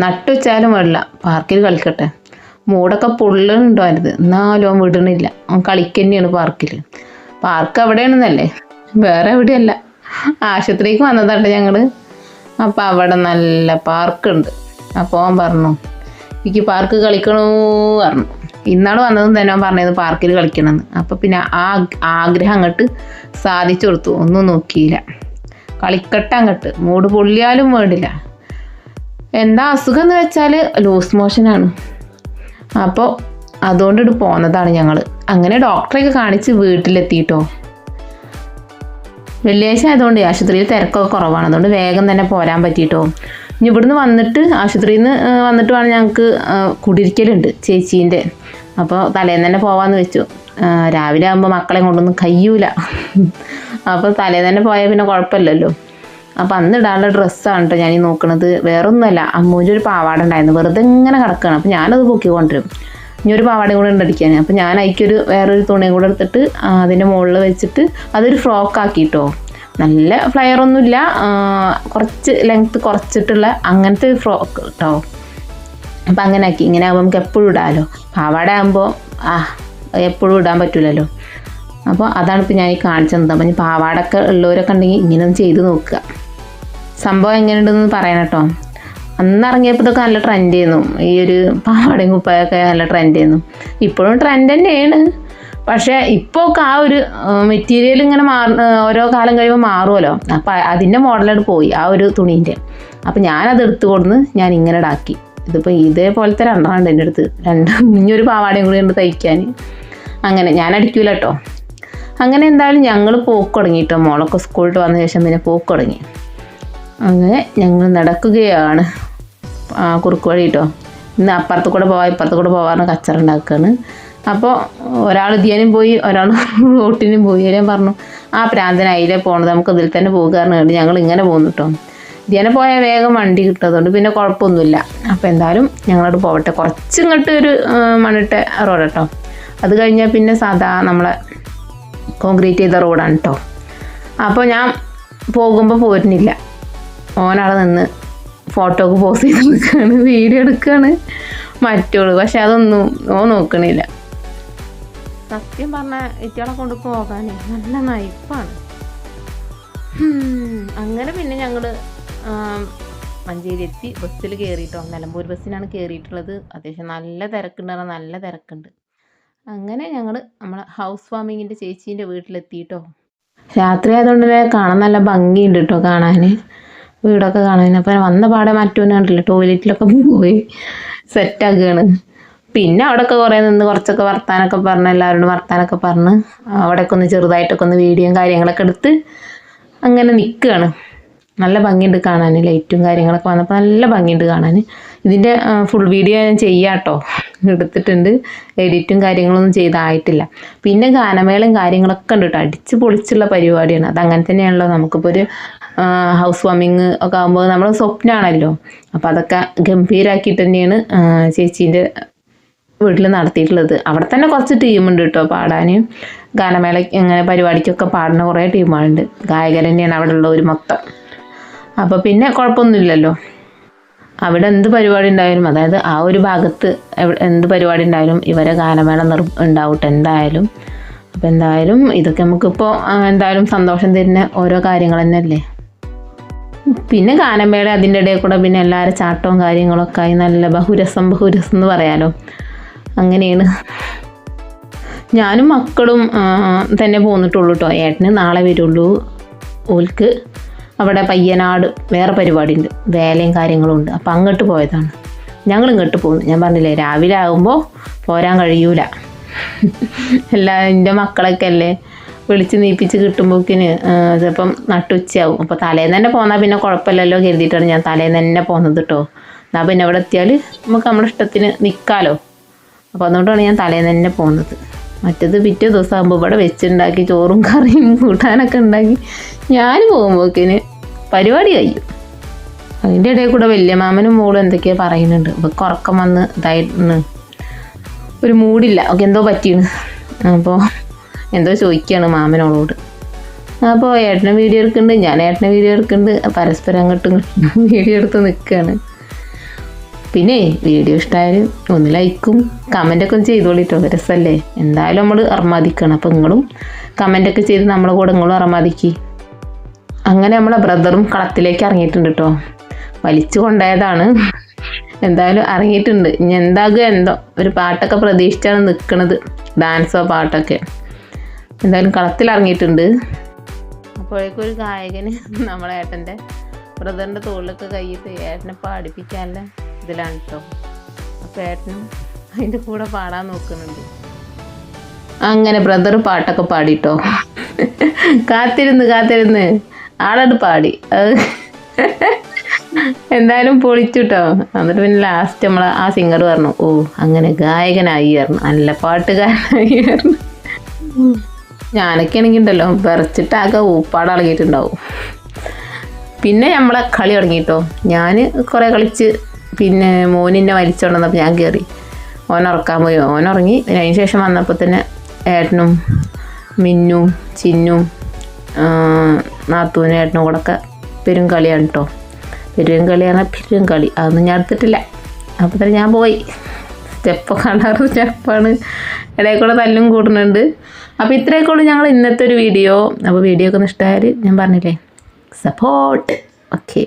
നട്ടുവെച്ചാലും വെള്ള പാർക്കിൽ കളിക്കട്ടെ. മൂടൊക്കെ പൊള്ളുന്നുണ്ടോ അതിന് എന്നാലും അവൻ വിടണില്ല. അവൻ കളിക്കന്നെയാണ് പാർക്കിൽ. പാർക്ക് എവിടെയാണെന്നല്ലേ വേറെ എവിടെയല്ല. ആശുപത്രിക്ക് വന്നതാട്ടെ ഞങ്ങൾ അപ്പോൾ അവിടെ നല്ല പാർക്കുണ്ട്. അപ്പോൾ അവൻ പറഞ്ഞു എനിക്ക് പാർക്ക് കളിക്കണോ? പറഞ്ഞു. ഇന്നാൾ വന്നതും തന്നെ അവൻ പറഞ്ഞത് പാർക്കിൽ കളിക്കണമെന്ന്. അപ്പോൾ പിന്നെ ആ ആഗ്രഹം അങ്ങോട്ട് സാധിച്ചു കൊടുത്തു. ഒന്നും നോക്കിയില്ല. കളിക്കട്ടെ അങ്ങോട്ട്. മൂട് പൊള്ളിയാലും വേണ്ടില്ല. എന്താ അസുഖം എന്ന് വെച്ചാൽ ലൂസ് മോഷനാണ് അപ്പോൾ അതുകൊണ്ടിട്ട് പോന്നതാണ് ഞങ്ങൾ അങ്ങനെ ഡോക്ടറെയൊക്കെ കാണിച്ച് വീട്ടിലെത്തിയിട്ടോ വെള്ളിയാഴ്ച ആയതുകൊണ്ട് ആശുപത്രിയിൽ തിരക്കൊക്കെ കുറവാണ്. അതുകൊണ്ട് വേഗം തന്നെ പോരാൻ പറ്റിയിട്ടോ ഇനി ഇവിടുന്ന് വന്നിട്ട് ആശുപത്രിയിൽ നിന്ന് വന്നിട്ട് വേണം ഞങ്ങൾക്ക് കുടിരിക്കലുണ്ട് ചേച്ചീന്റെ അപ്പോൾ തലേന്ന് തന്നെ പോവാന്ന് വെച്ചു. രാവിലെ ആകുമ്പോൾ മക്കളെ കൊണ്ടൊന്നും കയ്യൂല അപ്പോൾ തലേന്ന് തന്നെ പോയാൽ പിന്നെ കുഴപ്പമില്ലല്ലോ. അപ്പോൾ അന്ന് ഇടാനുള്ള ഡ്രസ്സാണ് കേട്ടോ ഞാൻ ഈ നോക്കണത്. വേറൊന്നുമല്ല അമ്മൂന്റെ ഒരു പാവാട ഉണ്ടായിരുന്നു. വെറുതെ ഇങ്ങനെ കിടക്കുകയാണ് അപ്പോൾ ഞാനത് പൊക്കി കൊണ്ടുവരും ഇനി ഒരു പാവാടയും കൂടെ ഉണ്ട് അടിക്കാൻ. അപ്പോൾ ഞാൻ അതിക്കൊരു വേറൊരു തുണിയും കൂടെ എടുത്തിട്ട് അതിന്റെ മുകളിൽ വെച്ചിട്ട് അതൊരു ഫ്രോക്ക് ആക്കിയിട്ടോ നല്ല ഫ്ലയർ ഒന്നുമില്ല. കുറച്ച് ലെങ്ത്ത് കുറച്ചിട്ടുള്ള അങ്ങനത്തെ ഒരു ഫ്രോക്ക് കേട്ടോ അപ്പം അങ്ങനെ ആക്കി. ഇങ്ങനെ ആകുമ്പോൾ നമുക്ക് എപ്പോഴും ഇടാമല്ലോ പാവാട ആകുമ്പോൾ ആ എപ്പോഴും ഇടാൻ പറ്റില്ലല്ലോ അപ്പോൾ അതാണ് ഇപ്പോൾ ഞാൻ ഈ കാണിച്ചു തന്നത് അപ്പം ഇനി പാവാടൊക്കെ ഉള്ളവരൊക്കെ ഉണ്ടെങ്കിൽ ഇങ്ങനെ ഒന്ന് ചെയ്ത് നോക്കുക. സംഭവം എങ്ങനെയുണ്ടെന്ന് പറയണം കേട്ടോ. അന്ന് ഇറങ്ങിയപ്പോൾ ഇതൊക്കെ നല്ല ട്രെൻഡ് ചെയ്യുന്നു ഈ ഒരു പാവാടയും കുപ്പായൊക്കെ നല്ല ട്രെൻഡ് ചെയ്യുന്നു ഇപ്പോഴും ട്രെൻഡ് തന്നെയാണ്. പക്ഷേ ഇപ്പോൾ ഒക്കെ ആ ഒരു മെറ്റീരിയൽ ഇങ്ങനെ മാറ ഓരോ കാലം കഴിയുമ്പോൾ മാറുമല്ലോ. അപ്പോൾ അതിന്റെ മോഡലോട് പോയി ആ ഒരു തുണീന്റെ അപ്പോൾ ഞാനത് എടുത്തു കൊടുന്ന് ഞാൻ ഇങ്ങനെ ഇടാക്കി. ഇതിപ്പോൾ ഇതേപോലത്തെ രണ്ടെണ്ണം എന്റെ അടുത്ത്. രണ്ട് ഇനിയൊരു പാവാടയും കൂടി ഉണ്ട് തയ്ക്കാൻ. അങ്ങനെ ഞാൻ അടിക്കൂല കേട്ടോ. അങ്ങനെ എന്തായാലും ഞങ്ങൾ പോക്ക് തുടങ്ങി കേട്ടോ. മോളൊക്കെ സ്കൂളിൽ വന്ന ശേഷം പിന്നെ പോക്ക് തുടങ്ങി. അങ്ങനെ ഞങ്ങൾ നടക്കുകയാണ്. കുറുക്ക് വഴി കേട്ടോ ഇന്ന് അപ്പുറത്ത് കൂടെ പോവാം ഇപ്പുറത്ത് കൂടെ പോവാന്ന് കച്ചറ ഉണ്ടാക്കുകയാണ്. അപ്പോൾ ഒരാൾ ഇതിയാനും പോയി ഒരാൾ റോട്ടിനും പോയി. ഞാൻ പറഞ്ഞു ആ പ്രാന്തന അതിലെ പോണത് നമുക്ക് ഇതിൽ തന്നെ പോകുകയാണ് ഞങ്ങൾ ഇങ്ങനെ പോകുന്നു കേട്ടോ ഇതിനെ പോയാൽ വേഗം വണ്ടി കിട്ടുന്നതുകൊണ്ട് പിന്നെ കുഴപ്പമൊന്നുമില്ല. അപ്പോൾ എന്തായാലും ഞങ്ങളോട് പോവട്ടെ. കുറച്ച് ഇങ്ങോട്ട് ഒരു ആ, മണ്ണിട്ട റോഡ് കേട്ടോ അത് കഴിഞ്ഞാൽ പിന്നെ സാധാ നമ്മളെ കോൺക്രീറ്റ് ചെയ്ത റോഡാണ് കേട്ടോ അപ്പോൾ ഞാൻ പോകുമ്പോൾ പോരുന്നില്ല. ഓനവിടെ നിന്ന് ഫോട്ടോക്ക് പോസ് ചെയ്ത് നിൽക്കുകയാണ് വീഡിയോ എടുക്കുകയാണ് മറ്റോൾ പക്ഷെ അതൊന്നും ഓ നോക്കണില്ല. സത്യം പറഞ്ഞാൽ ഇറ്റകളെ കൊണ്ട് പോകാനേ നല്ല നയിപ്പാണ്. അങ്ങനെ പിന്നെ ഞങ്ങൾ മഞ്ചേരി എത്തി ബസ്സിൽ കയറിയിട്ടോ നിലമ്പൂർ ബസ്സിനാണ് കയറിയിട്ടുള്ളത് അത്യാവശ്യം നല്ല തിരക്കുണ്ട് പറഞ്ഞാൽ നല്ല തിരക്കുണ്ട്. അങ്ങനെ ഞങ്ങൾ നമ്മളെ ഹൗസ് വാമിങ്ങിന്റെ ചേച്ചീന്റെ വീട്ടിലെത്തിയിട്ടോ രാത്രി ആയതുകൊണ്ട് തന്നെ കാണാൻ നല്ല ഭംഗിയുണ്ട് കേട്ടോ കാണാൻ വീടൊക്കെ കാണാൻ അപ്പം വന്ന പാടെ മറ്റൊന്നും കണ്ടില്ല? ടോയ്ലറ്റിലൊക്കെ പോയി സെറ്റാക്കുകയാണ് പിന്നെ അവിടെയൊക്കെ കുറേ നിന്ന് കുറച്ചൊക്കെ വർത്താനൊക്കെ പറഞ്ഞ് എല്ലാവരോടും വർത്താനൊക്കെ പറഞ്ഞ് അവിടെയൊക്കെ ഒന്ന് ചെറുതായിട്ടൊക്കെ ഒന്ന് വീഡിയോയും കാര്യങ്ങളൊക്കെ എടുത്ത് അങ്ങനെ നിൽക്കുകയാണ് നല്ല ഭംഗിയുണ്ട് കാണാൻ ലൈറ്റും കാര്യങ്ങളൊക്കെ വന്നപ്പോൾ നല്ല ഭംഗിയുണ്ട് കാണാൻ ഇതിന്റെ ഫുൾ വീഡിയോ ഞാൻ ചെയ്യാട്ടോ. എടുത്തിട്ടുണ്ട്. എഡിറ്റും കാര്യങ്ങളൊന്നും ചെയ്തായിട്ടില്ല. പിന്നെ ഗാനമേളയും കാര്യങ്ങളൊക്കെ ഉണ്ട് കേട്ടോ അടിച്ച് പൊളിച്ചുള്ള പരിപാടിയാണ്. അത് അങ്ങനെ തന്നെയാണല്ലോ നമുക്കിപ്പോൾ ഒരു ഹൗസ് വാമിങ് ഒക്കെ ആകുമ്പോൾ നമ്മൾ സ്വപ്നമാണല്ലോ അപ്പോൾ അതൊക്കെ ഗംഭീരാക്കിയിട്ട് തന്നെയാണ് ചേച്ചീന്റെ വീട്ടിൽ നടത്തിയിട്ടുള്ളത്. അവിടെ തന്നെ കുറച്ച് ടീമുണ്ട് കേട്ടോ പാടാൻ ഗാനമേള അങ്ങനെ പരിപാടിക്കൊക്കെ പാടുന്ന കുറേ ടീമുകളുണ്ട് ഗായകർ തന്നെയാണ് അവിടെ ഉള്ളവർ മൊത്തം. അപ്പോൾ പിന്നെ കുഴപ്പമൊന്നുമില്ലല്ലോ. അവിടെ എന്ത് പരിപാടി ഉണ്ടായാലും അതായത് ആ ഒരു ഭാഗത്ത് എന്ത് പരിപാടി ഉണ്ടായാലും ഇവരെ ഗാനമേള നിർ ഉണ്ടാവട്ടെ എന്തായാലും. അപ്പോൾ എന്തായാലും ഇതൊക്കെ നമുക്കിപ്പോൾ എന്തായാലും സന്തോഷം തരുന്ന ഓരോ കാര്യങ്ങൾ തന്നെയല്ലേ? പിന്നെ ഗാനമേള അതിന്റെ ഇടയിൽ കൂടെ പിന്നെ എല്ലാവരും ചാട്ടവും കാര്യങ്ങളൊക്കെ ആയി നല്ല ബഹുരസം ബഹുരസം എന്ന് പറയാലോ. അങ്ങനെയാണ്. ഞാനും മക്കളും തന്നെ പോന്നിട്ടുള്ളൂ കേട്ടോ ഏട്ടന് നാളെ വരുള്ളൂ. ഓൽക്ക് അവിടെ പയ്യനാട് വേറെ പരിപാടി ഉണ്ട് വേലയും കാര്യങ്ങളും ഉണ്ട്. അപ്പം അങ്ങോട്ട് പോയതാണ്. ഞങ്ങൾ ഇങ്ങോട്ട് പോകുന്നു ഞാൻ പറഞ്ഞില്ലേ രാവിലെ ആകുമ്പോൾ പോരാൻ കഴിയൂല. എല്ലാ എന്റെ മക്കളൊക്കെ അല്ലേ? വിളിച്ച് നീപ്പിച്ച് കിട്ടുമ്പോക്കിന് ചിലപ്പം നട്ടുച്ചയാവും. അപ്പോൾ തലേന്ന് തന്നെ പോന്നാൽ പിന്നെ കുഴപ്പമില്ലല്ലോ കരുതിയിട്ടാണ് ഞാൻ തലേന്ന് തന്നെ പോകുന്നത് കേട്ടോ എന്നാൽ പിന്നെ അവിടെ എത്തിയാൽ നമുക്ക് നമ്മുടെ ഇഷ്ടത്തിന് നിൽക്കാമല്ലോ അപ്പോൾ അതുകൊണ്ടാണ് ഞാൻ തലേന്ന് തന്നെ പോകുന്നത് മറ്റത് പിറ്റേ ദിവസം ആകുമ്പോൾ ഇവിടെ വെച്ചുണ്ടാക്കി ചോറും കറിയും കൂട്ടാനൊക്കെ ഉണ്ടാക്കി ഞാൻ പോകുമ്പോക്കിന് പരിപാടി കഴിയും അതിന്റെ ഇടയിൽ കൂടെ വലിയ മാമനും മോളും എന്തൊക്കെയാ പറയുന്നുണ്ട്. ഇവർക്ക് ഉറക്കം വന്ന് ഇതായിരുന്നു ഒരു മൂടില്ല. ഒക്കെ എന്തോ പറ്റിയാണ്. അപ്പോൾ എന്തോ ചോദിക്കുകയാണ് മാമനോളോട്. അപ്പോൾ ഏട്ടനെ വീഡിയോ എടുക്കുന്നുണ്ട്. ഞാൻ ഏട്ടനെ വീഡിയോ എടുക്കുന്നുണ്ട്. പരസ്പരം അങ്ങോട്ടും വീഡിയോ എടുത്ത് നിൽക്കുകയാണ് പിന്നെ വീഡിയോ ഇഷ്ടമായാലും ഒന്ന് ലൈക്കും കമന്റൊക്കെ ഒന്ന് ചെയ്തോളിട്ടോ. രസമല്ലേ എന്തായാലും നമ്മൾ അർമാദിക്കണം. അപ്പോൾ നിങ്ങളും കമന്റൊക്കെ ചെയ്ത് നമ്മളെ കൂടെ നിങ്ങളും അർമാദിക്കി. അങ്ങനെ നമ്മളെ ബ്രദറും കളത്തിലേക്ക് ഇറങ്ങിയിട്ടുണ്ട് കേട്ടോ വലിച്ചു കൊണ്ടായതാണ്. എന്തായാലും ഇറങ്ങിയിട്ടുണ്ട്. ഇനി എന്താകുക എന്തോ ഒരു പാട്ടൊക്കെ പ്രതീക്ഷിച്ചാണ് നിൽക്കുന്നത് ഡാൻസോ പാട്ടൊക്കെ. എന്തായാലും കളത്തിൽ ഇറങ്ങിയിട്ടുണ്ട്. അപ്പോഴേക്കും ഒരു ഗായകന് നമ്മളെ ഏട്ടന്റെ ബ്രദറിന്റെ തോളിലൊക്കെ കയ്യിട്ട് ഏട്ടനെ പാടിപ്പിക്കാനുള്ള ഇതിലാണ് കേട്ടോ അപ്പോൾ ഏട്ടനും അതിന്റെ കൂടെ പാടാൻ നോക്കുന്നുണ്ട്. അങ്ങനെ ബ്രദർ പാട്ടൊക്കെ പാടിട്ടോ. കാത്തിരുന്ന് കാത്തിരുന്ന്. ആളോട് പാടി. അത് എന്തായാലും പൊളിച്ചുട്ടോ. എന്നിട്ട് പിന്നെ ലാസ്റ്റ് നമ്മൾ ആ സിംഗർ പറഞ്ഞു ഓ അങ്ങനെ ഗായകനായി ആയിരുന്നു നല്ല പാട്ടുകാരനായി പറഞ്ഞു. ഞാനൊക്കെ ആണെങ്കിൽ ഉണ്ടല്ലോ വിറച്ചിട്ടാകെ ഊപ്പാട് ഇളകിയിട്ടുണ്ടാവും. പിന്നെ നമ്മളെ കളി തുടങ്ങിട്ടോ. ഞാൻ കുറേ കളിച്ച് പിന്നെ മോനിന്നെ വലിച്ചോണ്ടെന്നപ്പോൾ ഞാൻ കയറി ഓൻ ഉറക്കാൻ പോയി. ഓൻ ഉറങ്ങി. അതിന് ശേഷം വന്നപ്പോൾ തന്നെ ഏട്ടനും മിന്നും ചിന്നും നാത്തൂനും ഏട്ടനും കൂടെ ഒക്കെ പെരും കളിയാണ് കേട്ടോ പെരും കളിയാണ് പെരും കളി അതൊന്നും ഞാൻ എടുത്തിട്ടില്ല. അപ്പോൾ തന്നെ ഞാൻ പോയി. സ്റ്റെപ്പ് കാണാറ് സ്റ്റെപ്പാണ്. ഇടയിൽ കൂടെ തല്ലും കൂടുന്നുണ്ട്. അപ്പോൾ ഇത്രയൊക്കെ ഉള്ളൂ ഞങ്ങൾ ഇന്നത്തെ ഒരു വീഡിയോ. അപ്പോൾ വീഡിയോ ഒക്കെ ഇഷ്ടമായാൽ ഞാൻ പറഞ്ഞില്ലേ? Support okay